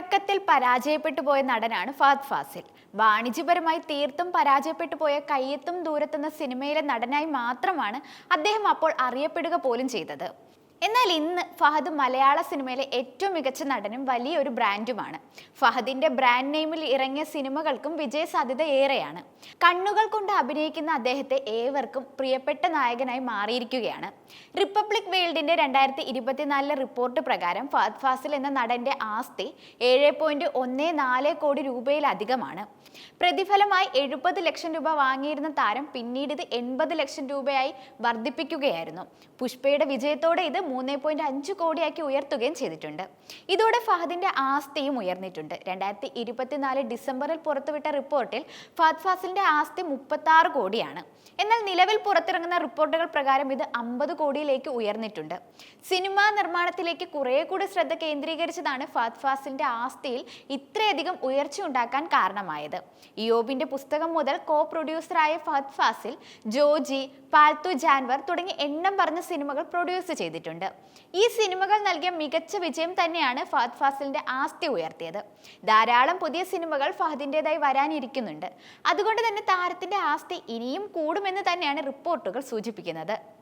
തുടക്കത്തിൽ പരാജയപ്പെട്ടു പോയ നടനാണ് ഫഹദ് ഫാസിൽ. വാണിജ്യപരമായി തീർത്തും പരാജയപ്പെട്ടു പോയ കയ്യെത്തും ദൂരത്തെന്ന സിനിമയിലെ നടനായി മാത്രമാണ് അദ്ദേഹം അപ്പോൾ അറിയപ്പെടുക പോലും ചെയ്തത്. എന്നാൽ ഇന്ന് ഫഹദ് മലയാള സിനിമയിലെ ഏറ്റവും മികച്ച നടനും വലിയൊരു ബ്രാൻഡുമാണ്. ഫഹദിന്റെ ബ്രാൻഡ് നെയിമിൽ ഇറങ്ങിയ സിനിമകൾക്കും വിജയ സാധ്യത ഏറെയാണ്. കണ്ണുകൾ കൊണ്ട് അഭിനയിക്കുന്ന അദ്ദേഹത്തെ ഏവർക്കും പ്രിയപ്പെട്ട നായകനായി മാറിയിരിക്കുകയാണ്. റിപ്പബ്ലിക് വേൾഡിന്റെ രണ്ടായിരത്തി ഇരുപത്തിനാലിലെ റിപ്പോർട്ട് പ്രകാരം ഫഹദ് ഫാസിൽ എന്ന നടന്റെ ആസ്തി ഏഴ് പോയിന്റ് ഒന്ന് നാല് കോടി രൂപയിലധികമാണ്. പ്രതിഫലമായി എഴുപത് ലക്ഷം രൂപ വാങ്ങിയിരുന്ന താരം പിന്നീട് ഇത് എൺപത് ലക്ഷം രൂപയായി വർദ്ധിപ്പിക്കുകയായിരുന്നു. പുഷ്പയുടെ വിജയത്തോടെ ഇത് മൂന്ന് പോയിന്റ് അഞ്ച് കോടിയാക്കി ഉയർത്തുകയും ചെയ്തിട്ടുണ്ട്. ഇതോടെ ഫഹദിന്റെ ആസ്തിയും ഉയർന്നിട്ടുണ്ട്. രണ്ടായിരത്തി ഇരുപത്തിനാല് ഡിസംബറിൽ പുറത്തുവിട്ട റിപ്പോർട്ടിൽ ഫഹദ് ഫാസിലിന്റെ ആസ്തി മുപ്പത്തി കോടിയാണ്. എന്നാൽ നിലവിൽ പുറത്തിറങ്ങുന്ന റിപ്പോർട്ടുകൾ പ്രകാരം ഇത് അമ്പത് കോടിയിലേക്ക് ഉയർന്നിട്ടുണ്ട്. സിനിമാ നിർമ്മാണത്തിലേക്ക് കുറെ കൂടി ശ്രദ്ധ കേന്ദ്രീകരിച്ചതാണ് ഫഹദ് ഫാസിലിന്റെ ആസ്തിയിൽ ഇത്രയധികം ഉയർച്ച ഉണ്ടാക്കാൻ കാരണമായത്. ഇയോബിന്റെ പുസ്തകം മുതൽ കോ പ്രൊഡ്യൂസറായ ഫഹദ് ഫാസിൽ ജോജി പാൽത്തു ജാൻവർ തുടങ്ങി എണ്ണം പറഞ്ഞ സിനിമകൾ പ്രൊഡ്യൂസ് ചെയ്തിട്ടുണ്ട്. ഈ സിനിമകൾ നൽകിയ മികച്ച വിജയം തന്നെയാണ് ഫഹദ് ഫാസിലിന്റെ ആസ്തി ഉയർത്തിയത്. ധാരാളം പുതിയ സിനിമകൾ ഫഹദിന്റെതായി വരാനിരിക്കുന്നുണ്ട്. അതുകൊണ്ട് തന്നെ താരത്തിന്റെ ആസ്തി ഇനിയും കൂടുമെന്ന് തന്നെയാണ് റിപ്പോർട്ടുകൾ സൂചിപ്പിക്കുന്നത്.